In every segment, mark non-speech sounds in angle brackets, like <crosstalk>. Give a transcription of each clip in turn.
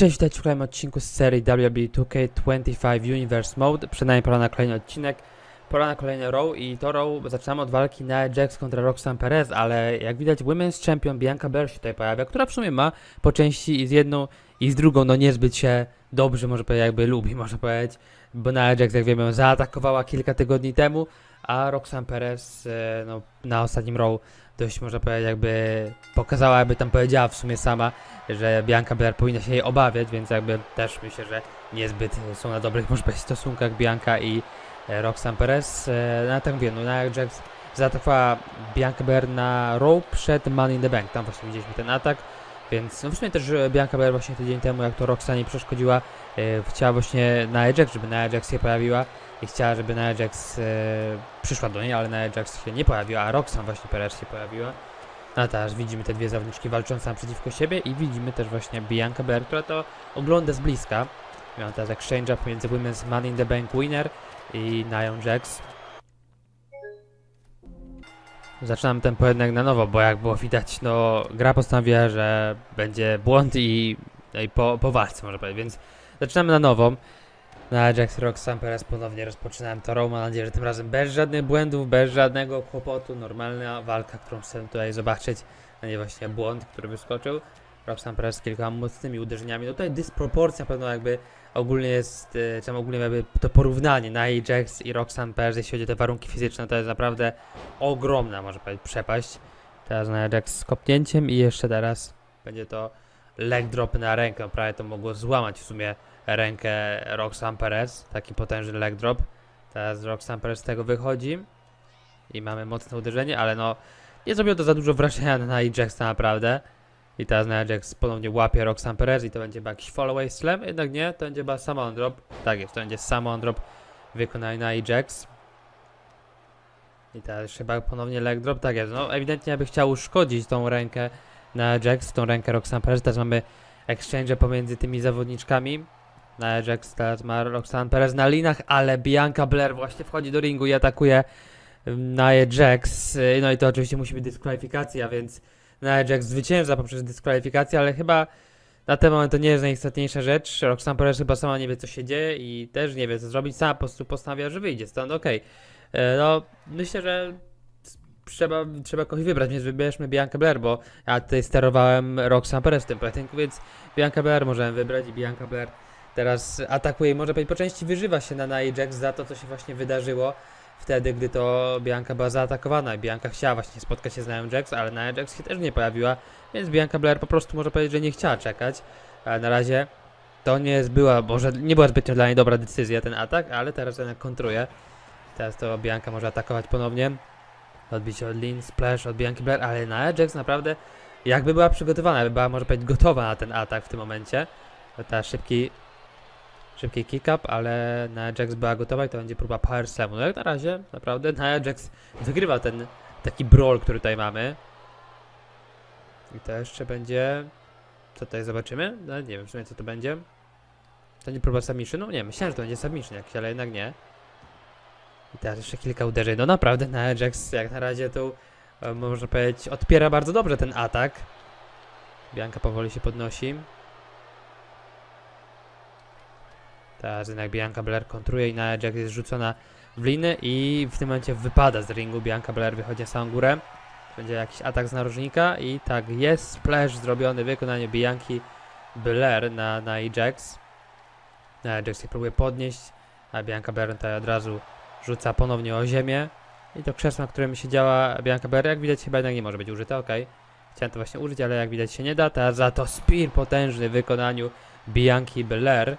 Cześć, witajcie w kolejnym odcinku z serii WB 2K25 Universe Mode. Przed nami pora na kolejny odcinek, pora na kolejny row i to row zaczynamy od walki na Jax kontra Roxanne Perez, ale jak widać Women's Champion Bianca Belair się tutaj pojawia, która w sumie ma po części i z jedną i z drugą, no niezbyt się dobrze, może powiedzieć, jakby lubi, <laughs> można powiedzieć, bo na Jax, jak wiemy, zaatakowała kilka tygodni temu, a Roxanne Perez e, no, na ostatnim row dość, można powiedzieć, jakby pokazała, jakby tam powiedziała w sumie sama, że Bianca Belair powinna się jej obawiać, więc jakby też myślę, że niezbyt są na dobrych, może powiedzieć, stosunkach Bianca i e, Roxanne Perez. E, no tak mówię, no na Jax zaatakowała Bianca Belair na Raw przed Money in the Bank, tam właśnie widzieliśmy ten atak, więc no w sumie też Bianca Belair właśnie tydzień temu, jak to Roxanne przeszkodziła, chciała właśnie na Ajax, żeby na Ajax się pojawiła i chciała, żeby na Ajax e, przyszła do niej, ale na Ajax się nie pojawiła, a Roxanne właśnie Perez się pojawiła. No też widzimy te dwie zawodniczki walczące naprzeciwko siebie i widzimy też właśnie Bianca Belair, która to ogląda z bliska. Miała teraz exchange'a pomiędzy Women's Money in the Bank winner i Nia Jax. Ten pojedynek na nowo, bo jak było widać, no gra postanowiła, że będzie błąd i, no i po, po walce można powiedzieć, więc zaczynamy na nowo. Na Ajax Roxanne Perez ponownie rozpoczynałem to. Mam nadzieję, że tym razem bez żadnych błędów, bez żadnego kłopotu. Normalna walka, którą chcę tutaj zobaczyć, a nie właśnie błąd, który wyskoczył. Roxanne Perez z kilkoma mocnymi uderzeniami. No tutaj dysproporcja pewno jakby ogólnie jest, e, czy ogólnie jakby to porównanie na Ajax i Roxanne Perez, jeśli chodzi o te warunki fizyczne, to jest naprawdę ogromna, może powiedzieć, przepaść. Teraz na Ajax z kopnięciem i jeszcze teraz będzie to leg drop na rękę. Prawie to mogło złamać w sumie rękę Roxanne Perez, taki potężny leg drop. Teraz Roxanne Perez z tego wychodzi i mamy mocne uderzenie, ale no nie zrobiło to za dużo wrażenia na Ajaxa naprawdę. I teraz na Ajax ponownie łapie Roxanne Perez i to będzie jakiś follow slam, jednak nie, to będzie chyba Samon drop. Tak jest, to będzie Samon drop wykonany na Ajax. I teraz chyba ponownie leg drop, tak jest, no ewidentnie jakby chciał uszkodzić tą rękę na Ajax, tą rękę Roxanne Perez. Teraz mamy exchange pomiędzy tymi zawodniczkami. Na Ajax teraz ma Roxanne Perez na linach, ale Bianca Blair właśnie wchodzi do ringu i atakuje ym, na Ajax. Y, No i to oczywiście musi być dyskwalifikacja, więc na Ajax zwycięża poprzez dyskwalifikację, ale chyba na ten moment to nie jest najistotniejsza rzecz. Roxanne Perez chyba sama nie wie co się dzieje i też nie wie co zrobić. Sama po prostu postanawia, że wyjdzie stąd, okej. E, No, myślę, że trzeba, trzeba kogoś wybrać, więc wybierzmy Bianca Blair, bo ja tutaj sterowałem Roxanne Perez w tym pojedynku, więc Bianca Blair możemy wybrać i Bianca Blair teraz atakuje i może po części wyżywa się na Nia Jax za to, co się właśnie wydarzyło wtedy, gdy to Bianca była zaatakowana i Bianca chciała właśnie spotkać się z Nia Jax, ale Nia Jax się też nie pojawiła, więc Bianca Blair po prostu może powiedzieć, że nie chciała czekać. Ale na razie to nie jest była, może nie była zbytnio dla niej dobra decyzja ten atak, ale teraz jednak kontruje. Teraz to Bianca może atakować ponownie. Odbicie od Lin, splash od Bianki Blair, ale Nia Jax naprawdę jakby była przygotowana, jakby była może powiedzieć gotowa na ten atak w tym momencie. Teraz szybki szybki kick-up, ale Nia Jax była gotowa i to będzie próba power slamu. No jak na razie naprawdę Nia Jax wygrywa ten taki brawl, który tutaj mamy. I to jeszcze będzie... Co tutaj zobaczymy? No nie wiem w sumie co to będzie. To nie próba submissionu? Nie, myślałem, że to będzie submission jakiś, ale jednak nie. I teraz jeszcze kilka uderzeń. No naprawdę Nia Jax jak na razie tu e, można powiedzieć odpiera bardzo dobrze ten atak. Bianka powoli się podnosi. Teraz jednak Bianca Blair kontruje i Nia Jax jest rzucona w liny i w tym momencie wypada z ringu. Bianca Blair wychodzi na samą górę. Będzie jakiś atak z narożnika i tak jest splash zrobiony, wykonanie Bianki Blair na, na Ajax. Nia Jax się próbuje podnieść, a Bianca Blair tutaj od razu rzuca ponownie o ziemię. I to krzesło, na którym siedziała Bianca Blair, jak widać chyba jednak nie może być użyte, ok. Chciałem to właśnie użyć, ale jak widać się nie da. Teraz za to spear potężny w wykonaniu Bianki Blair.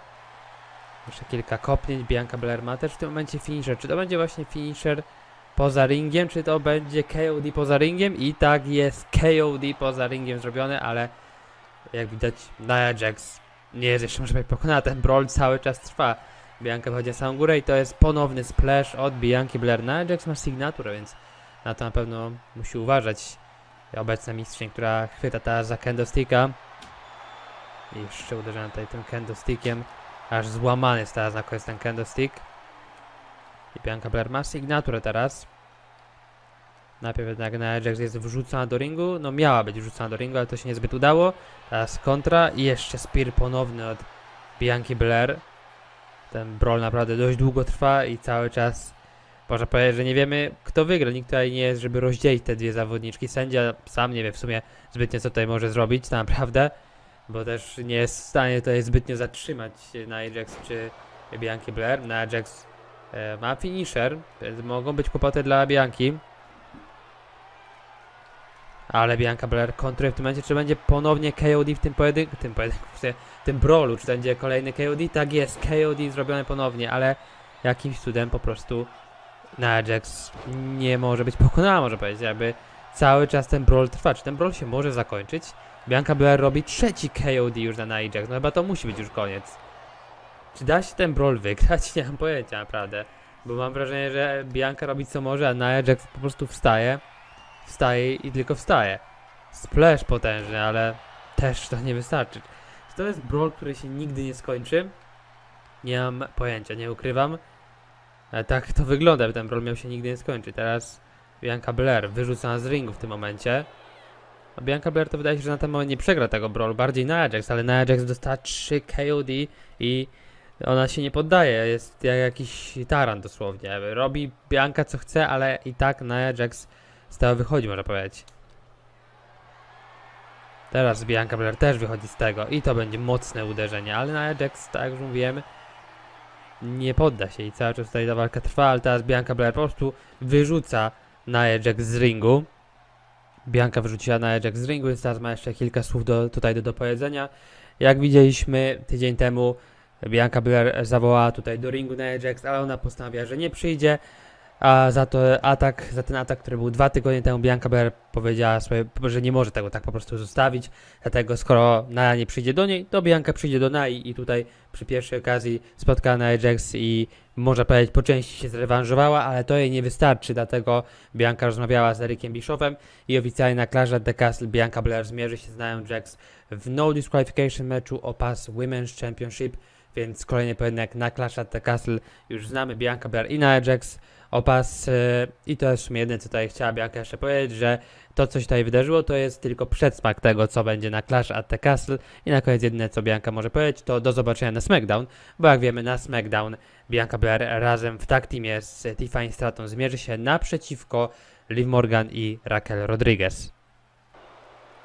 Jeszcze kilka kopnięć. Bianca Blair ma też w tym momencie finisher. Czy to będzie właśnie finisher poza ringiem, czy to będzie KOD poza ringiem? I tak jest KOD poza ringiem zrobione, ale jak widać Nia Jax nie jest jeszcze może być pokonana. Ten brawl cały czas trwa. Bianca wychodzi na samą górę i to jest ponowny splash od Bianki Blair. Nia Jax ma sygnaturę, więc na to na pewno musi uważać obecna mistrzyni, która chwyta teraz za kendo-sticka. I jeszcze uderzona tutaj tym kendo-stickiem. Aż złamany jest teraz na koniec ten kendo stick. I Bianca Blair ma sygnaturę teraz. Najpierw jednak Nia Jax jest wrzucona do ringu, no miała być wrzucona do ringu, ale to się niezbyt udało. Teraz kontra i jeszcze spear ponowny od Bianki Blair. Ten brawl naprawdę dość długo trwa i cały czas można powiedzieć, że nie wiemy kto wygra. Nikt tutaj nie jest, żeby rozdzielić te dwie zawodniczki. Sędzia sam nie wie w sumie zbytnio co tutaj może zrobić, naprawdę. Bo też nie jest w stanie tutaj zbytnio zatrzymać Nia Jax czy Bianki Blair. Nia Jax e, ma finisher, więc mogą być kłopoty dla Bianki. Ale Bianca Blair kontruje w tym momencie, czy będzie ponownie KOD w tym pojedynku, tym pojedynku, w tym- brawlu, czy będzie kolejny KOD? Tak jest, KOD zrobione ponownie, ale jakimś cudem po prostu Nia Jax nie może być pokonana, może powiedzieć, jakby cały czas ten brawl trwa, czy ten brawl się może zakończyć? Bianca Blair robi trzeci KOD już na Nia Jax, no chyba to musi być już koniec. Czy da się ten brawl wygrać? <laughs> Nie mam pojęcia naprawdę, bo mam wrażenie, że Bianca robi co może, a Nia Jax po prostu wstaje, wstaje i tylko wstaje. Splash potężny, ale też to nie wystarczy. Czy to jest brawl, który się nigdy nie skończy? Nie mam pojęcia, nie ukrywam. Ale tak to wygląda, by ten brawl miał się nigdy nie skończyć. Teraz Bianca Blair wyrzucona z ringu w tym momencie. A Bianca Blair to wydaje się, że na ten moment nie przegra tego brawlu, bardziej Nia Jax, ale Nia Jax dostała 3 KOD i ona się nie poddaje, jest jak jakiś taran dosłownie. Robi Bianca co chce, ale i tak Nia Jax z tego wychodzi, można powiedzieć. Teraz Bianca Blair też wychodzi z tego i to będzie mocne uderzenie, ale Nia Jax, tak jak już mówiłem, nie podda się i cały czas tutaj ta walka trwa, ale teraz Bianca Blair po prostu wyrzuca Nia Jax z ringu. Bianca wyrzuciła Nia Jax z ringu, więc teraz ma jeszcze kilka słów do, tutaj do dopowiedzenia. Jak widzieliśmy tydzień temu, Bianca Blair zawołała tutaj do ringu Nia Jax, ale ona postanawia, że nie przyjdzie. A za to atak, za ten atak, który był dwa tygodnie temu, Bianca Blair powiedziała sobie, że nie może tego tak po prostu zostawić. Dlatego skoro Naya nie przyjdzie do niej, to Bianca przyjdzie do Nai i tutaj przy pierwszej okazji spotkała Nia Jax i można powiedzieć po części się zrewanżowała, ale to jej nie wystarczy, dlatego Bianca rozmawiała z Ericiem Bischoffem i oficjalnie na at the Castle Bianca Blair zmierzy się z Nia Jax w no disqualification meczu o pas Women's Championship, więc kolejny pojedynek na Clash the Castle już znamy. Bianca Blair i Nia Jax o pas e, i to jest w sumie jedyne co tutaj chciała Bianca jeszcze powiedzieć, że to co się tutaj wydarzyło to jest tylko przedsmak tego co będzie na Clash at the Castle i na koniec jedyne co Bianca może powiedzieć to do zobaczenia na SmackDown, bo jak wiemy na SmackDown Bianca Blair razem w tag teamie z Tiffany Stratton zmierzy się naprzeciwko Liv Morgan i Raquel Rodriguez.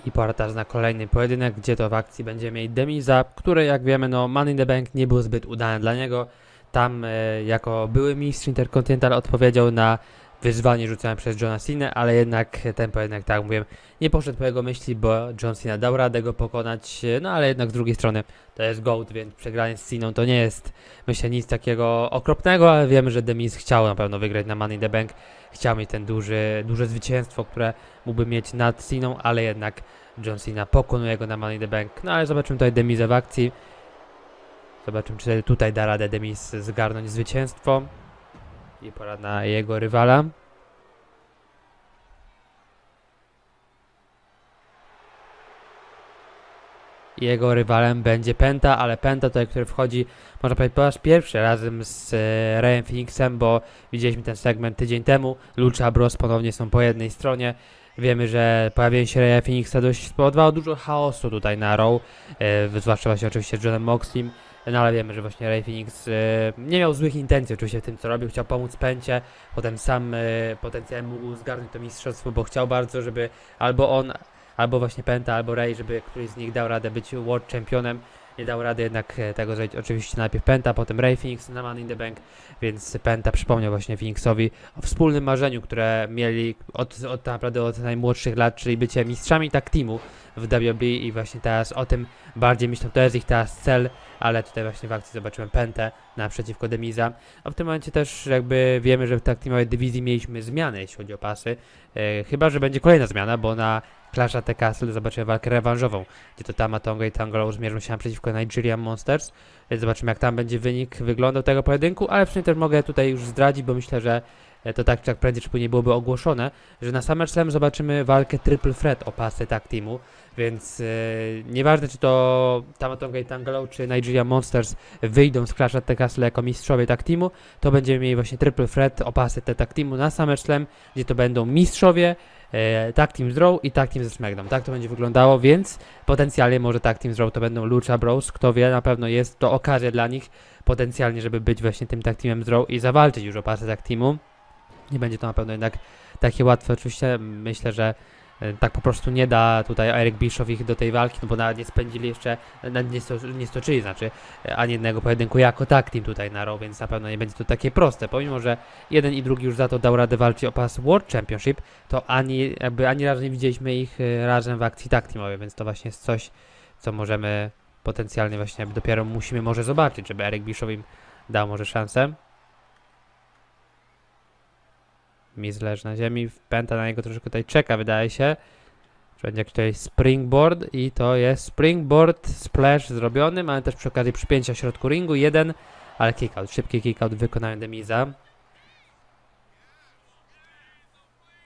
I pora teraz na kolejny pojedynek, gdzie to w akcji będziemy mieli Demiza, który jak wiemy no Money in the Bank nie był zbyt udany dla niego. Tam e, jako były mistrz Intercontinental odpowiedział na wyzwanie rzucone przez Johna Cena, ale jednak ten pojedynek, tak mówiłem, nie poszedł po jego myśli, bo John Cena dał radę go pokonać, e, no ale jednak z drugiej strony to jest GOAT, więc przegranie z Ceną to nie jest, myślę, nic takiego okropnego, ale wiemy, że Demis chciał na pewno wygrać na Money in the Bank, chciał mieć ten duży, duże zwycięstwo, które mógłby mieć nad Ceną, ale jednak John Cena pokonuje go na Money in the Bank, no ale zobaczymy tutaj Demizę w akcji, Zobaczymy, czy tutaj da radę Demis zgarnąć zwycięstwo. I pora na jego rywala. Jego rywalem będzie Penta, ale Penta tutaj, który wchodzi, można powiedzieć, po raz pierwszy razem z e, Rayem Phoenixem, bo widzieliśmy ten segment tydzień temu. Lucha Bros ponownie są po jednej stronie. Wiemy, że pojawienie się Raya Phoenixa dość spowodowało dużo chaosu tutaj na Raw, e, zwłaszcza właśnie oczywiście z Johnem Moxleym. No ale wiemy, że właśnie Ray Phoenix e, nie miał złych intencji oczywiście w tym co robił, chciał pomóc Pęcie, potem sam e, potencjalnie mógł zgarnąć to mistrzostwo, bo chciał bardzo, żeby albo on, albo właśnie Penta, albo Ray, żeby któryś z nich dał radę być World Championem. Nie dał rady jednak e, tego zrobić. Oczywiście najpierw Penta, potem Ray Phoenix na Money in the Bank, więc Penta przypomniał właśnie Phoenixowi o wspólnym marzeniu, które mieli od, od tak naprawdę od najmłodszych lat, czyli bycie mistrzami tak teamu w WWE i właśnie teraz o tym bardziej myślą, to jest ich teraz cel, ale tutaj właśnie w akcji zobaczyłem Pentę naprzeciwko Demiza. A w tym momencie też jakby wiemy, że w tak teamowej dywizji mieliśmy zmianę, jeśli chodzi o pasy. E, chyba, że będzie kolejna zmiana, bo na Clash the Castle zobaczymy walkę rewanżową, gdzie to Tama Tonga i Tangolo zmierzą się naprzeciwko Nigerian Monsters. Więc zobaczymy, jak tam będzie wynik wyglądał tego pojedynku, ale sumie też mogę tutaj już zdradzić, bo myślę, że e, to tak czy jak prędzej czy później byłoby ogłoszone, że na SummerSlam zobaczymy walkę Triple Threat o pasy tag teamu, więc e, nieważne czy to Tamatonga i Tangalow czy Nigeria Monsters wyjdą z Clash at the Castle jako mistrzowie tag teamu, to będziemy mieli właśnie Triple Threat o pasy te tag teamu na SummerSlam, gdzie to będą mistrzowie, e, tag team z Raw i tag team ze SmackDown. Tak to będzie wyglądało, więc potencjalnie może tag team z Raw to będą Lucha Bros, kto wie, na pewno jest to okazja dla nich potencjalnie, żeby być właśnie tym tag teamem z Raw i zawalczyć już o pasy tag teamu. Nie będzie to na pewno jednak takie łatwe. Oczywiście myślę, że e, tak po prostu nie da tutaj Eric Bischoff ich do tej walki, no bo nawet nie spędzili jeszcze, nawet nie, sto, nie stoczyli, znaczy e, ani jednego pojedynku jako tag team tutaj na Raw, więc na pewno nie będzie to takie proste. Pomimo, że jeden i drugi już za to dał radę walczyć o pas World Championship, to ani, jakby ani razu nie widzieliśmy ich e, razem w akcji tag teamowej, więc to właśnie jest coś, co możemy potencjalnie właśnie dopiero musimy może zobaczyć, żeby Eric Bischoff im dał może szansę. Miz leży na ziemi, Penta na niego troszkę tutaj czeka, wydaje się. Będzie tutaj springboard i to jest springboard splash zrobiony. Mamy też przy okazji przypięcia w środku ringu, jeden, ale kickout, szybki kickout w wykonaniu Demiza.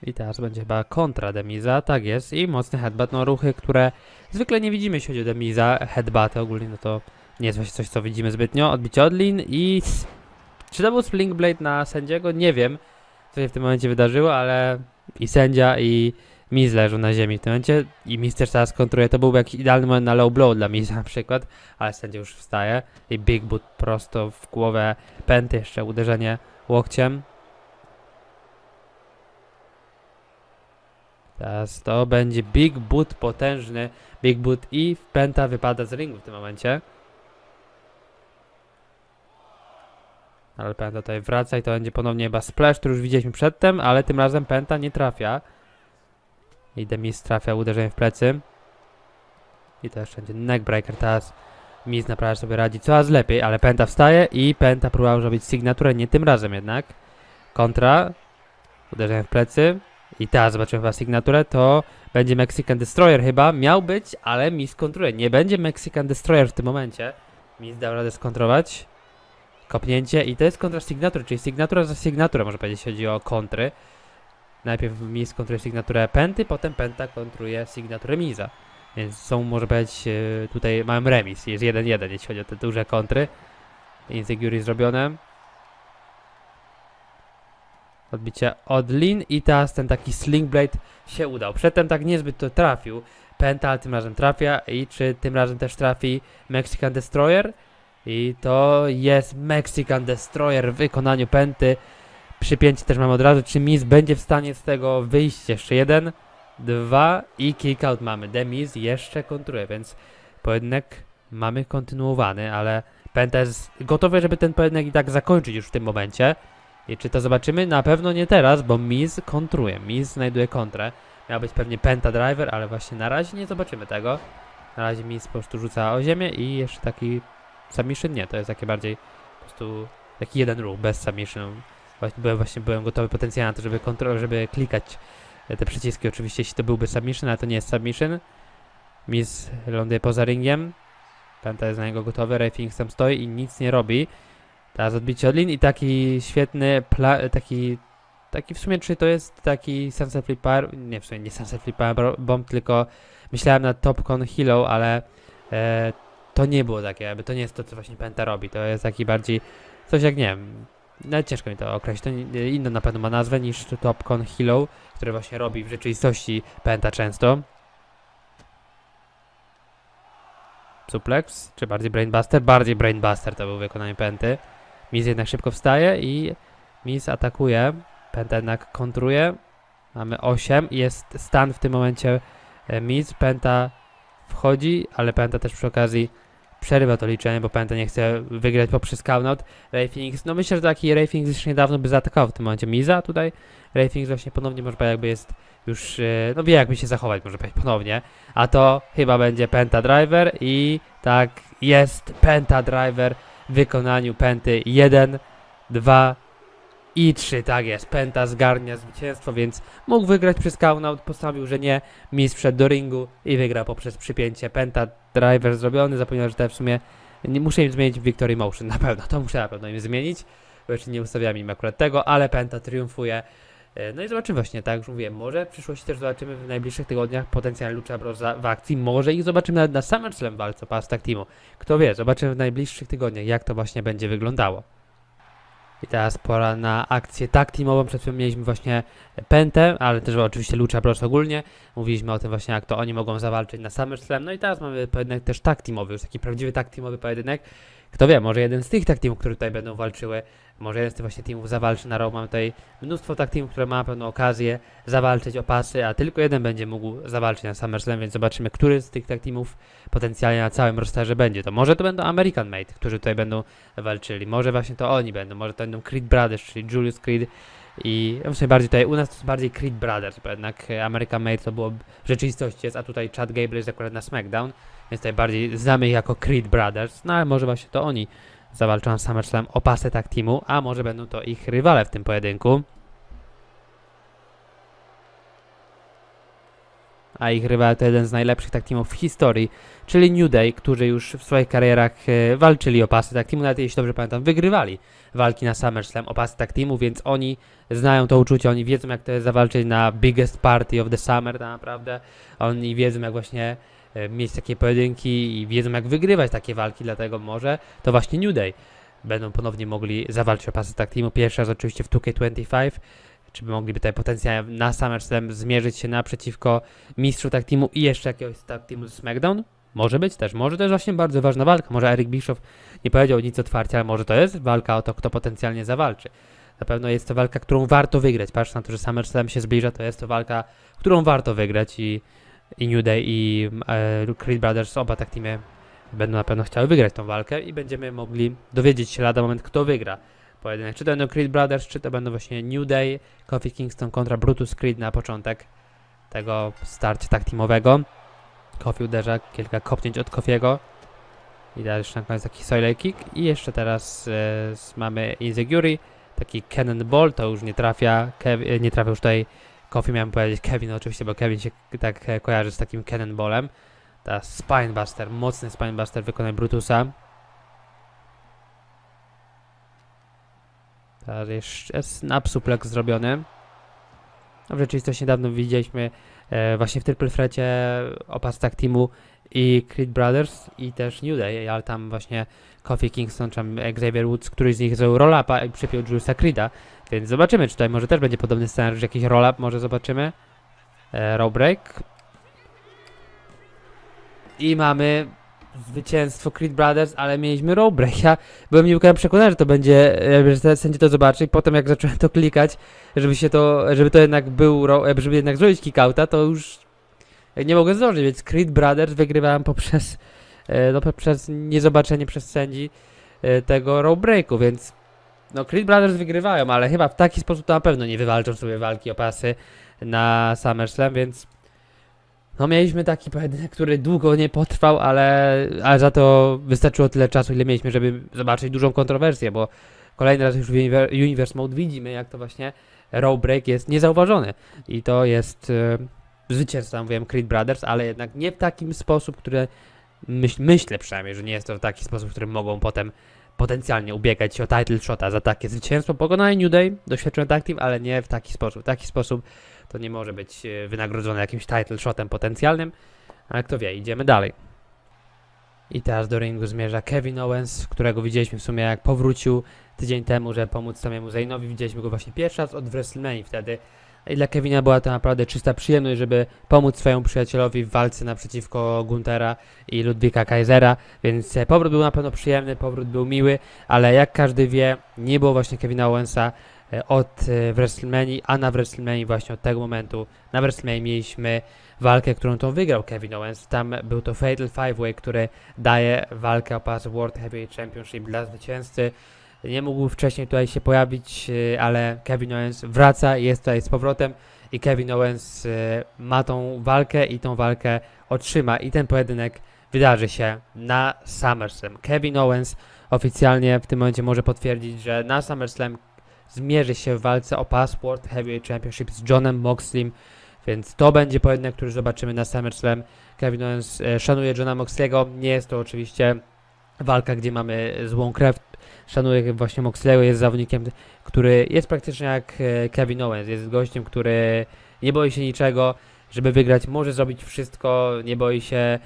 I teraz będzie chyba kontra Demiza, tak jest, i mocny headbutt, no ruchy, które zwykle nie widzimy, jeśli chodzi o Demiza, headbutty ogólnie, no to nie jest właśnie coś, co widzimy zbytnio, odbicie od lin i... Czy to był Spring Blade na sędziego? Nie wiem, co się w tym momencie wydarzyło, ale i sędzia, i Miz leżą na ziemi w tym momencie i Miz też teraz kontruje, to byłby jakiś idealny moment na low blow dla Miza na przykład, ale sędzia już wstaje i big boot prosto w głowę pęty, jeszcze uderzenie łokciem. Teraz to będzie big boot potężny, big boot i pęta wypada z ringu w tym momencie. Ale pęta tutaj wraca i to będzie ponownie chyba splash, który już widzieliśmy przedtem, ale tym razem pęta nie trafia. I Demis trafia uderzenie w plecy. I to jeszcze będzie neckbreaker teraz. Miz naprawdę sobie radzi coraz lepiej, ale Penta wstaje i Penta próbował zrobić sygnaturę, nie tym razem jednak. Kontra. Uderzenie w plecy. I teraz zobaczymy chyba sygnaturę, to będzie Mexican Destroyer chyba. Miał być, ale Miz kontruje. Nie będzie Mexican Destroyer w tym momencie. Miz dał radę skontrować. Kopnięcie i to jest kontra sygnatur, czyli sygnatura za sygnaturę, może powiedzieć, chodzi o kontry. Najpierw Miz kontruje sygnaturę Penty, potem Penta kontruje sygnaturę Miza. Więc są, może powiedzieć, e, tutaj mam remis, jest 1-1, jeśli chodzi o te duże kontry. Insecurity zrobione. Odbicie od Lin i teraz ten taki Sling Blade się udał. Przedtem tak niezbyt to trafił. Penta, ale tym razem trafia i czy tym razem też trafi Mexican Destroyer? I to jest Mexican Destroyer w wykonaniu Penty. Przypięcie też mam od razu. Czy Miz będzie w stanie z tego wyjść? Jeszcze jeden, dwa i kick out mamy. Demiz jeszcze kontruje, więc pojedynek mamy kontynuowany, ale Penta jest gotowy, żeby ten pojedynek i tak zakończyć już w tym momencie. I czy to zobaczymy? Na pewno nie teraz, bo Miz kontruje. Miz znajduje kontrę. Miał być pewnie Penta Driver, ale właśnie na razie nie zobaczymy tego. Na razie Miz po prostu rzuca o ziemię i jeszcze taki submission nie, to jest takie bardziej po prostu taki jeden ruch bez submission. Właśnie byłem, właśnie byłem gotowy potencjalnie na to, żeby kontrol, żeby klikać e, te przyciski oczywiście, jeśli to byłby submission, ale to nie jest submission. Miz ląduje poza ringiem. Penta jest na niego gotowy, Ray Phoenix tam stoi i nic nie robi. Teraz odbicie od lin i taki świetny, taki, taki w sumie, czy to jest taki Sunset Flipper, nie w sumie nie Sunset Flipper bro- bomb, tylko myślałem nad Topcon Hilo, ale e, to nie było takie, jakby to nie jest to, co właśnie Penta robi, to jest taki bardziej, coś jak, nie wiem, nawet ciężko mi to określić, to inną na pewno ma nazwę niż Topcon Hilo, które właśnie robi w rzeczywistości Penta często. Suplex, czy bardziej Brainbuster? Bardziej Brainbuster to był wykonanie Penty. Miz jednak szybko wstaje i Miz atakuje. Penta jednak kontruje. Mamy 8 i jest stan w tym momencie e, Miz. Penta wchodzi, ale Penta też przy okazji przerywa to liczenie, bo Penta nie chce wygrać poprzez count. Ray Phoenix, no myślę, że taki Ray Phoenix jeszcze niedawno by zaatakował w tym momencie Miza. Tutaj Ray Phoenix właśnie ponownie może jakby jest już, e, no wie jakby się zachować, może powiedzieć ponownie. A to chyba będzie Penta Driver i tak jest Penta Driver w wykonaniu Penty 1, 2 i 3. Tak jest, Penta zgarnia zwycięstwo, więc mógł wygrać przez count, postawił, że nie. Miz wszedł do ringu i wygrał poprzez przypięcie. Penta Driver zrobiony, zapomniałem, że te w sumie nie muszę im zmienić Victory Motion, na pewno, to muszę na pewno im zmienić. jeszcze nie ustawiam im akurat tego, ale Penta triumfuje. E, No i zobaczymy właśnie, tak już mówiłem, może w przyszłości też zobaczymy w najbliższych tygodniach potencjalnie Lucha Bros w akcji, może ich zobaczymy nawet na SummerSlam walce pas tag teamu. Kto wie, zobaczymy w najbliższych tygodniach, jak to właśnie będzie wyglądało. I teraz pora na akcję tag teamową. Przed chwilą mieliśmy właśnie Pentę, ale też oczywiście Lucha Bros ogólnie. Mówiliśmy o tym właśnie, jak to oni mogą zawalczyć na SummerSlam. No i teraz mamy pojedynek też tag teamowy, już taki prawdziwy tag teamowy pojedynek. Kto wie, może jeden z tych tag teamów, które tutaj będą walczyły, może jeden z tych właśnie teamów zawalczy na Raw. Mamy tutaj mnóstwo tag teamów, które ma pewną okazję zawalczyć o pasy, a tylko jeden będzie mógł zawalczyć na SummerSlam, więc zobaczymy, który z tych tag teamów potencjalnie na całym rosterze będzie. To może to będą American Made, którzy tutaj będą walczyli. Może właśnie to oni będą, może to będą Creed Brothers, czyli Julius Creed i ja myślę bardziej tutaj, u nas to jest bardziej Creed Brothers, bo jednak e, American Made to było w rzeczywistości jest, a tutaj Chad Gable jest akurat na SmackDown, więc tutaj bardziej znamy ich jako Creed Brothers, no ale może właśnie to oni zawalczą na SummerSlam o pasę tag teamu, a może będą to ich rywale w tym pojedynku. A ich rywal to jeden z najlepszych tag teamów w historii, czyli New Day, którzy już w swoich karierach e, walczyli o pasy tag teamu, nawet jeśli dobrze pamiętam, wygrywali walki na SummerSlam o pasy tag teamu, więc oni znają to uczucie, oni wiedzą jak to jest zawalczyć na biggest party of the summer, tak naprawdę. Oni wiedzą jak właśnie e, mieć takie pojedynki i wiedzą jak wygrywać takie walki, dlatego może to właśnie New Day będą ponownie mogli zawalczyć o pasy tag teamu. Pierwsza raz oczywiście w 2K25, czy by mogliby tutaj potencjalnie na SummerSlam zmierzyć się naprzeciwko mistrzu tag teamu i jeszcze jakiegoś tag teamu z SmackDown? Może być też, może jest właśnie bardzo ważna walka, może Eric Bischoff nie powiedział nic otwarcie, ale może to jest walka o to, kto potencjalnie zawalczy. Na pewno jest to walka, którą warto wygrać. Patrz na to, że SummerSlam się zbliża, to jest to walka, którą warto wygrać i, i New Day i e, Creed Brothers, oba tak będą na pewno chciały wygrać tą walkę i będziemy mogli dowiedzieć się lada moment, kto wygra pojedynek. Czy to będą Creed Brothers, czy to będą właśnie New Day, Kofi Kingston kontra Brutus Creed na początek tego starcia tak teamowego. Kofi uderza kilka kopnięć od Kofiego. I jeszcze na koniec taki soile kick. I jeszcze teraz e, mamy Inzeguri, taki cannonball, to już nie trafia, Kev, e, nie trafia już tutaj Kofi, miałem powiedzieć Kevin oczywiście, bo Kevin się tak e, kojarzy z takim cannonballem. Teraz Spinebuster, mocny Spinebuster wykonuje Brutusa. Teraz jeszcze snap suplex zrobiony. No, w rzeczywistości niedawno widzieliśmy właśnie w Triple Threacie opas tag teamu i Creed Brothers i też New Day, ale tam właśnie Kofi Kingston czy Xavier Woods, któryś z nich zrobił roll-upa i przypiął Juliusa Creeda, więc zobaczymy, czy tutaj może też będzie podobny scenariusz, jakiś roll-up może zobaczymy. E, break. I mamy zwycięstwo Creed Brothers, ale mieliśmy row break. Ja byłem nie byłem przekonany, że to będzie, że sędzia to zobaczy i potem jak zacząłem to klikać, żeby się to, żeby to jednak był, żeby jednak zrobić kickouta, to już nie mogę zdążyć, więc Creed Brothers wygrywałem poprzez, e, no, poprzez niezobaczenie przez sędzi e, tego row breaku, więc no Creed Brothers wygrywają, ale chyba w taki sposób to na pewno nie wywalczą sobie walki o pasy na SummerSlam, więc no mieliśmy taki pojedynek, który długo nie potrwał, ale, ale za to wystarczyło tyle czasu, ile mieliśmy, żeby zobaczyć dużą kontrowersję, bo kolejny raz już w Univer Universe Mode widzimy, jak to właśnie row break jest niezauważony. I to jest e, zwycięzca, mówiłem, Creed Brothers, ale jednak nie w takim sposób, który myśl, myślę przynajmniej, że nie jest to w taki sposób, w którym mogą potem potencjalnie ubiegać się o title shota za takie zwycięstwo. Pokonali New Day, doświadczony tag team, ale nie w taki sposób. W taki sposób to nie może być e, wynagrodzone jakimś title shotem potencjalnym, ale kto wie, idziemy dalej. I teraz do ringu zmierza Kevin Owens, którego widzieliśmy w sumie jak powrócił tydzień temu, żeby pomóc samemu Zainowi. Widzieliśmy go właśnie pierwszy raz od WrestleMania wtedy. I dla Kevina była to naprawdę czysta przyjemność, żeby pomóc swojemu przyjacielowi w walce naprzeciwko Guntera i Ludwika Kaisera, więc powrót był na pewno przyjemny, powrót był miły, ale jak każdy wie, nie było właśnie Kevina Owensa e, od e, WrestleMania, a na WrestleMania właśnie od tego momentu, na WrestleMania mieliśmy walkę, którą to wygrał Kevin Owens, tam był to Fatal Five Way, który daje walkę o pas World Heavyweight Championship dla zwycięzcy, nie mógł wcześniej tutaj się pojawić, e, ale Kevin Owens wraca, jest tutaj z powrotem i Kevin Owens e, ma tą walkę i tą walkę otrzyma i ten pojedynek wydarzy się na SummerSlam. Kevin Owens oficjalnie w tym momencie może potwierdzić, że na SummerSlam zmierzy się w walce o pas World Heavyweight Championship z Johnem Moxleym, więc to będzie pojedynek, który zobaczymy na SummerSlam. Kevin Owens e, szanuje Johna Moxley'ego, nie jest to oczywiście walka, gdzie mamy złą krew. Szanuję właśnie Moxley'ego, jest zawodnikiem, który jest praktycznie jak e, Kevin Owens. Jest gościem, który nie boi się niczego, żeby wygrać. Może zrobić wszystko, nie boi się e,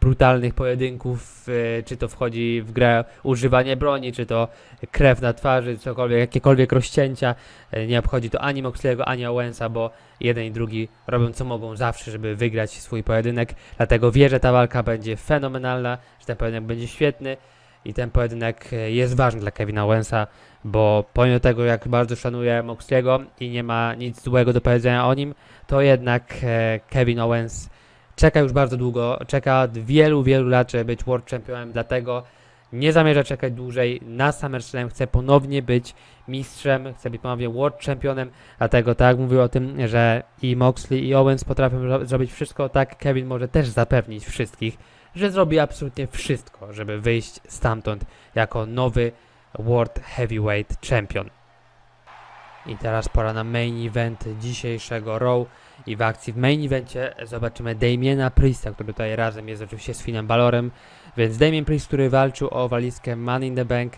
brutalnych pojedynków, e, czy to wchodzi w grę używanie broni, czy to krew na twarzy, cokolwiek, jakiekolwiek rozcięcia. E, Nie obchodzi to ani Moxley'ego, ani Owensa, bo jeden i drugi robią co mogą zawsze, żeby wygrać swój pojedynek. Dlatego wierzę, że ta walka będzie fenomenalna, że ten pojedynek będzie świetny i ten pojedynek e, jest ważny dla Kevina Owensa, bo pomimo tego, jak bardzo szanuję Moxley'ego i nie ma nic złego do powiedzenia o nim, to jednak e, Kevin Owens czeka już bardzo długo, czeka od wielu, wielu lat, żeby być World Championem, dlatego nie zamierza czekać dłużej. Na SummerSlam, chce ponownie być mistrzem, chce być ponownie World Championem, dlatego tak mówił o tym, że i Moxley i Owens potrafią ro- zrobić wszystko, tak Kevin może też zapewnić wszystkich, że zrobi absolutnie wszystko, żeby wyjść stamtąd jako nowy World Heavyweight Champion. I teraz pora na main event dzisiejszego Raw i w akcji w main evencie zobaczymy Damiena Priesta, który tutaj razem jest oczywiście z Finem Balorem, więc Damien Priest, który walczył o walizkę Money in the Bank,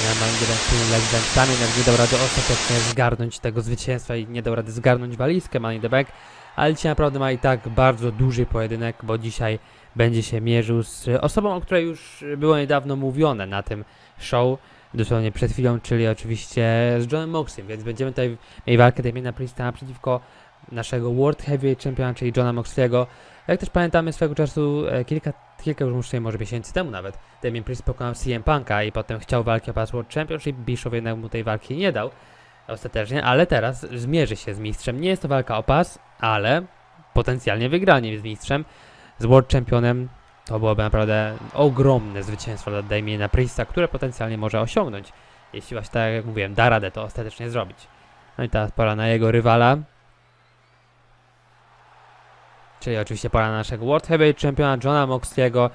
Bank Team Lex Bank, tam jednak nie dał rady ostatecznie zgarnąć tego zwycięstwa i nie dał rady zgarnąć walizkę Money the Bank, ale dzisiaj naprawdę ma i tak bardzo duży pojedynek, bo dzisiaj będzie się mierzył z osobą, o której już było niedawno mówione na tym show, dosłownie przed chwilą, czyli oczywiście z Johnem Moxley, więc będziemy tutaj mieli walkę Damiena Priesta naprzeciwko naszego World Heavyweight Championa, czyli Johna Moxley'ego. Jak też pamiętamy swego czasu, e, kilka, kilka już muszę może miesięcy temu nawet, Damien Priest pokonał CM Punk'a i potem chciał walki o pas World Championship, Bischoff jednak mu tej walki nie dał ostatecznie, ale teraz zmierzy się z mistrzem. Nie jest to walka o pas, ale potencjalnie wygranie z mistrzem, z World Championem to byłoby naprawdę ogromne zwycięstwo dla Damiena Priesta, które potencjalnie może osiągnąć, jeśli właśnie tak jak mówiłem, da radę to ostatecznie zrobić. No i teraz pora na jego rywala. Czyli oczywiście pora na naszego World Heavyweight Championa Johna Moxley'ego.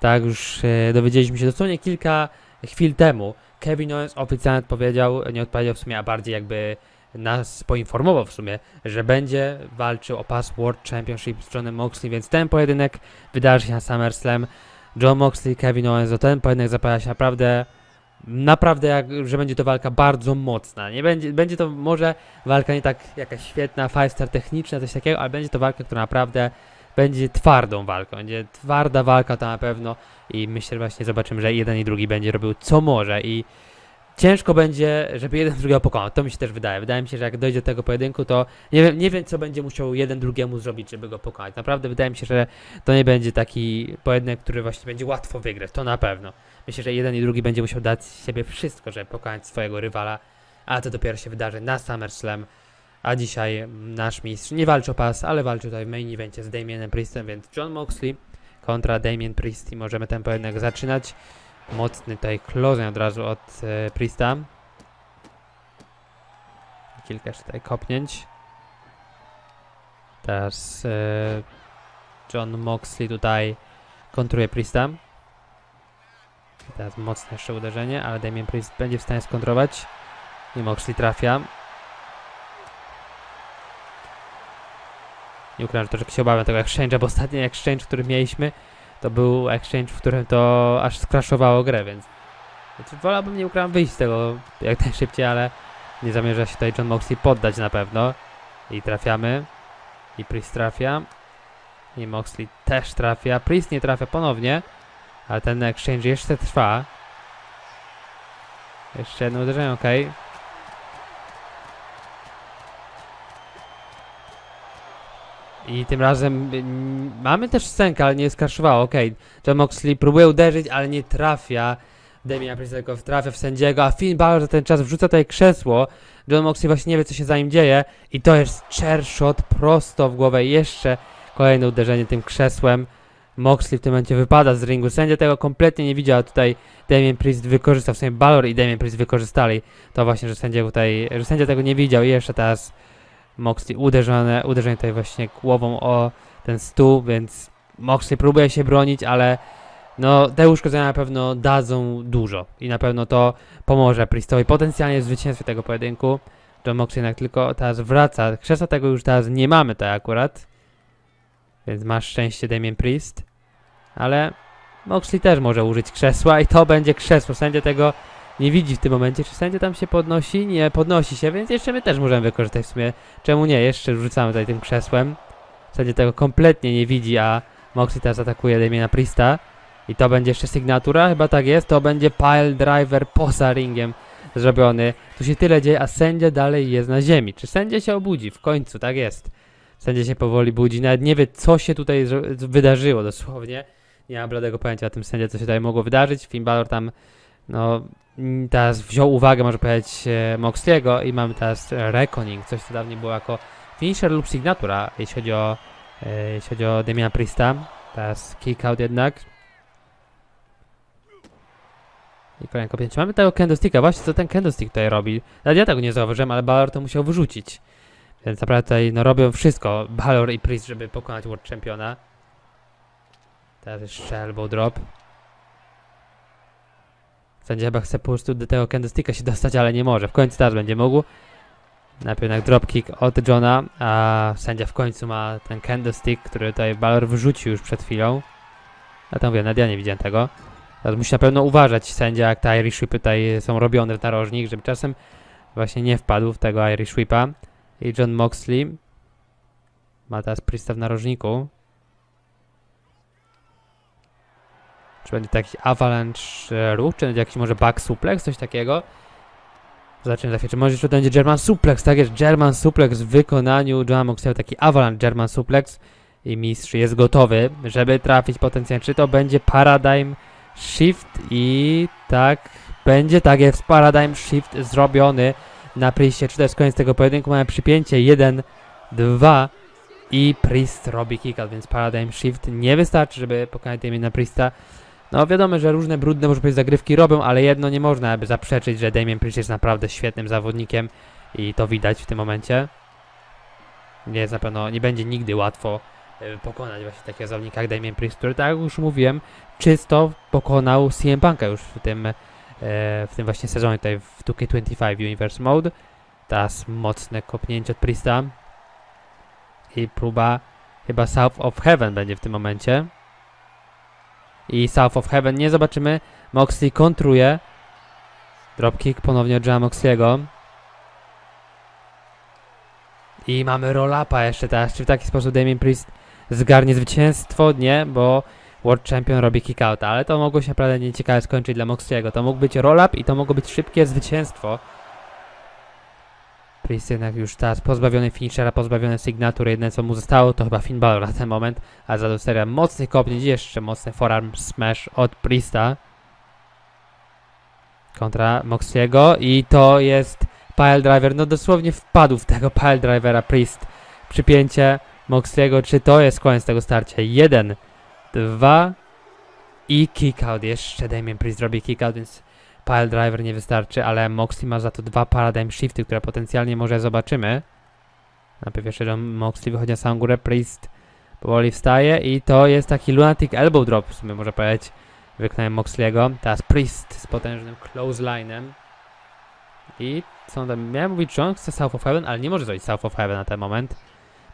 Tak już e, dowiedzieliśmy się dosłownie kilka chwil temu. Kevin Owens oficjalnie odpowiedział, nie odpowiedział w sumie, a bardziej jakby nas poinformował w sumie, że będzie walczył o pas World Championship z Johnem Moxley, więc ten pojedynek wydarzy się na SummerSlam. John Moxley, Kevin Owens, to ten pojedynek zapowiada się naprawdę, naprawdę jak, że będzie to walka bardzo mocna. Nie będzie, będzie to może walka nie tak jakaś świetna, five star techniczna, coś takiego, ale będzie to walka, która naprawdę będzie twardą walką, będzie twarda walka to na pewno. I myślę, że właśnie zobaczymy, że jeden i drugi będzie robił co może. I ciężko będzie, żeby jeden drugiego pokonał. To mi się też wydaje. Wydaje mi się, że jak dojdzie do tego pojedynku, to nie wiem, nie wiem co będzie musiał jeden drugiemu zrobić, żeby go pokonać. Naprawdę wydaje mi się, że to nie będzie taki pojedynek, który właśnie będzie łatwo wygrać. To na pewno. Myślę, że jeden i drugi będzie musiał dać z siebie wszystko, żeby pokonać swojego rywala, a to dopiero się wydarzy na SummerSlam. A dzisiaj nasz mistrz nie walczy o pas, ale walczy tutaj w main evencie z Damienem Priestem, więc John Moxley kontra Damien Priest i możemy ten pojedynek zaczynać. Mocny tutaj closing od razu od e, Priesta. Kilka tutaj kopnięć. Teraz e, John Moxley tutaj kontruje Priesta. I Teraz mocne jeszcze uderzenie, ale Damien Priest będzie w stanie skontrować. I Moxley trafia. Nie ukrywam, że troszkę się obawiam tego exchange'a, bo ostatni exchange, który mieliśmy, to był exchange, w którym to aż skraszowało grę, więc znaczy, wolałbym nie ukrywam wyjść z tego jak <laughs> najszybciej, ale nie zamierza się tutaj John Moxley poddać na pewno. I trafiamy. I Priest trafia. I Moxley też trafia. Priest nie trafia ponownie, ale ten exchange jeszcze trwa. Jeszcze jedno uderzenie, ok. I tym razem mm, mamy też scenkę, ale nie skraszowało, okej. John Moxley próbuje uderzyć, ale nie trafia. Damian Priest tylko trafia w sędziego, a Finn Balor za ten czas wrzuca tutaj krzesło. John Moxley właśnie nie wie, co się za nim dzieje. I to jest chair shot prosto w głowę. Jeszcze kolejne uderzenie tym krzesłem. Moxley w tym momencie wypada z ringu. Sędzia tego kompletnie nie widział. a Tutaj Damien Priest wykorzystał, w sumie Balor i Damien Priest wykorzystali to właśnie, że sędzia tutaj, że sędzia tego nie widział i jeszcze teraz Moxley uderzone, uderzenie tutaj właśnie głową o ten stół, więc Moxley próbuje się bronić, ale no te uszkodzenia na pewno dadzą dużo i na pewno to pomoże Priestowi potencjalnie w zwycięstwie tego pojedynku. John Moxley jednak tylko teraz wraca. Krzesła tego już teraz nie mamy tutaj akurat. Więc masz szczęście Damien Priest. Ale Moxley też może użyć krzesła i to będzie krzesło. Sędzia tego nie widzi w tym momencie. Czy sędzia tam się podnosi? Nie, podnosi się, więc jeszcze my też możemy wykorzystać w sumie. Czemu nie? Jeszcze rzucamy tutaj tym krzesłem. Sędzia tego kompletnie nie widzi, a Moxley teraz atakuje Damiena Priesta. I to będzie jeszcze sygnatura, chyba tak jest. To będzie pile driver poza ringiem zrobiony. Tu się tyle dzieje, a sędzia dalej jest na ziemi. Czy sędzia się obudzi? W końcu, tak jest. Sędzia się powoli budzi, nawet nie wie, co się tutaj wydarzyło dosłownie. Nie mam bladego pojęcia o tym sędzia, co się tutaj mogło wydarzyć. Finn Balor tam, no, teraz wziął uwagę, może powiedzieć, e, Moxley'ego i mamy teraz Reckoning, coś co dawniej było jako finisher lub signatura, jeśli chodzi o, e, jeśli chodzi o Damiana Priesta. Teraz kick out jednak. I kolejne kopnięcie. Mamy tego candlesticka. Właśnie co ten candlestick tutaj robi. Nawet ja tego nie zauważyłem, ale Balor to musiał wyrzucić. Więc naprawdę tutaj no, robią wszystko, Balor i Priest, żeby pokonać World Championa. Teraz jeszcze elbow drop. Sędzia chyba chce po prostu do tego candlesticka się dostać, ale nie może. W końcu teraz będzie mógł. Najpierw jednak dropkick od Johna, a sędzia w końcu ma ten candlestick, który tutaj Balor wyrzucił już przed chwilą. A tam mówię, nawet ja nie widziałem tego. Teraz musi na pewno uważać sędzia, jak te Irish Whipy tutaj są robione w narożnik, żeby czasem właśnie nie wpadł w tego Irish Whipa. I John Moxley ma teraz Priesta w narożniku. Czy będzie taki avalanche e, ruch, czy będzie jakiś może back suplex, coś takiego? Zobaczymy za chwilę, czy może jeszcze to będzie German suplex, tak jest, German suplex w wykonaniu. Johna Moxley, taki avalanche German suplex i mistrz jest gotowy, żeby trafić potencjalnie, czy to będzie Paradigm Shift? I tak, będzie, tak jest, Paradigm Shift zrobiony na Priestie, czy to jest koniec tego pojedynku, mamy przypięcie 1, 2 i Priest robi kickout, więc Paradigm Shift nie wystarczy, żeby pokonać Damiena Priesta. No wiadomo, że różne brudne, może powiedzieć, zagrywki robią, ale jedno nie można aby zaprzeczyć, że Damien Priest jest naprawdę świetnym zawodnikiem i to widać w tym momencie. Nie jest na pewno, nie będzie nigdy łatwo e, pokonać właśnie takiego zawodnika jak Damien Priest, który tak jak już mówiłem, czysto pokonał CM Punk'a już w tym, e, w tym właśnie sezonie tutaj w 2K25 Universe Mode. Teraz mocne kopnięcie od Priesta i próba chyba South of Heaven będzie w tym momencie. I South of Heaven nie zobaczymy. Moxley kontruje. Dropkick ponownie od Johna Moxley'ego. I mamy roll-upa jeszcze teraz. Czy w taki sposób Damien Priest zgarnie zwycięstwo? Nie, bo World Champion robi kick-outa, ale to mogło się naprawdę nieciekawe skończyć dla Moxley'ego. To mógł być roll-up i to mogło być szybkie zwycięstwo. Priest jednak już teraz pozbawiony finishera, pozbawiony sygnatury. Jedyne co mu zostało to chyba Finn Balor na ten moment. A za seria mocnych kopnięć, jeszcze mocny forearm smash od Priesta. Kontra Moxiego i to jest pile driver. No dosłownie wpadł w tego pile drivera Priest. Przypięcie Moxiego. Czy to jest koniec tego starcia? Jeden, dwa i kick out. Jeszcze Damien Priest robi kick out, więc Pile Driver nie wystarczy, ale Moxley ma za to dwa Paradigm Shifty, które potencjalnie może zobaczymy. Najpierw jeszcze John Moxley wychodzi na samą górę, Priest powoli wstaje i to jest taki Lunatic Elbow Drop, w sumie można powiedzieć, wykonałem Moxley'ego. Teraz Priest z potężnym clothesline'em. I on tam, miałem mówić, że on chce South of Heaven, ale nie może zrobić South of Heaven na ten moment,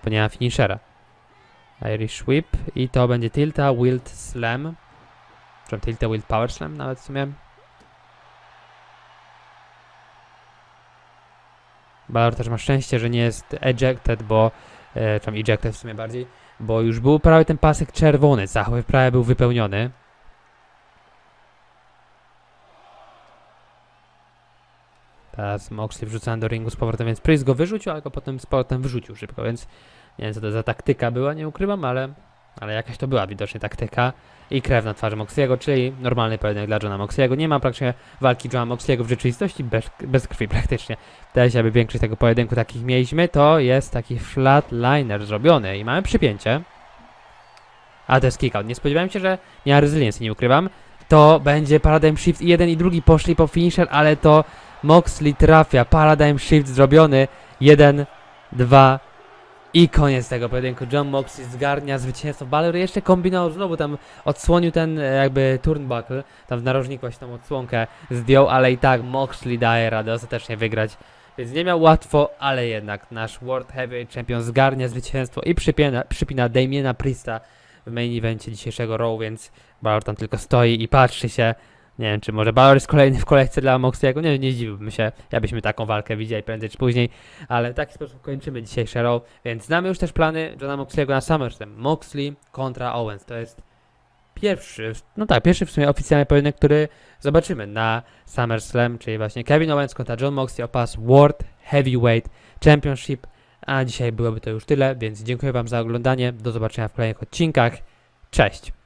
bo nie ma finishera. Irish Whip i to będzie Tilta Wild Slam. Czy Tilta Wild Power Slam nawet w sumie. Balor też ma szczęście, że nie jest ejected, bo e, tam ejected w sumie bardziej, bo już był prawie ten pasek czerwony, zachowy prawie był wypełniony. Teraz Moxley wrzucany do ringu z powrotem, więc Priest go wyrzucił, ale go potem z powrotem wyrzucił szybko, więc nie wiem co to za taktyka była, nie ukrywam, ale, ale jakaś to była widocznie taktyka. I krew na twarzy Moxley'ego, czyli normalny pojedynek dla Johna Moxley'ego. Nie ma praktycznie walki Johna Moxley'ego w rzeczywistości bez, bez krwi praktycznie. Się, aby większość tego pojedynku takich mieliśmy, to jest taki flatliner zrobiony i mamy przypięcie. A to jest kick out. Nie spodziewałem się, że nie ma nie ukrywam. To będzie Paradigm Shift i jeden i drugi poszli po finisher, ale to Moxley trafia. Paradigm Shift zrobiony. Jeden, dwa i koniec tego pojedynku. John Moxley zgarnia zwycięstwo. Balor jeszcze kombinował znowu tam odsłonił ten e, jakby turnbuckle. Tam w narożniku właśnie tą odsłonkę zdjął, ale i tak Moxley daje radę ostatecznie wygrać. Więc nie miał łatwo, ale jednak nasz World Heavyweight Champion zgarnia zwycięstwo i przypina, przypina Damiena Priesta w main evencie dzisiejszego Raw, więc Balor tam tylko stoi i patrzy się. Nie wiem, czy może Balor jest kolejny w kolejce dla Moxley'ego, nie, nie zdziwiłbym się, jakbyśmy taką walkę widzieli prędzej czy później, ale w taki sposób kończymy dzisiejsze Raw, więc znamy już też plany Johna Moxley'ego na SummerSlam. Moxley kontra Owens, to jest pierwszy, no tak, pierwszy w sumie oficjalny pojedynek, który zobaczymy na SummerSlam, czyli właśnie Kevin Owens kontra John Moxley o pas World Heavyweight Championship, a dzisiaj byłoby to już tyle, więc dziękuję Wam za oglądanie, do zobaczenia w kolejnych odcinkach, cześć!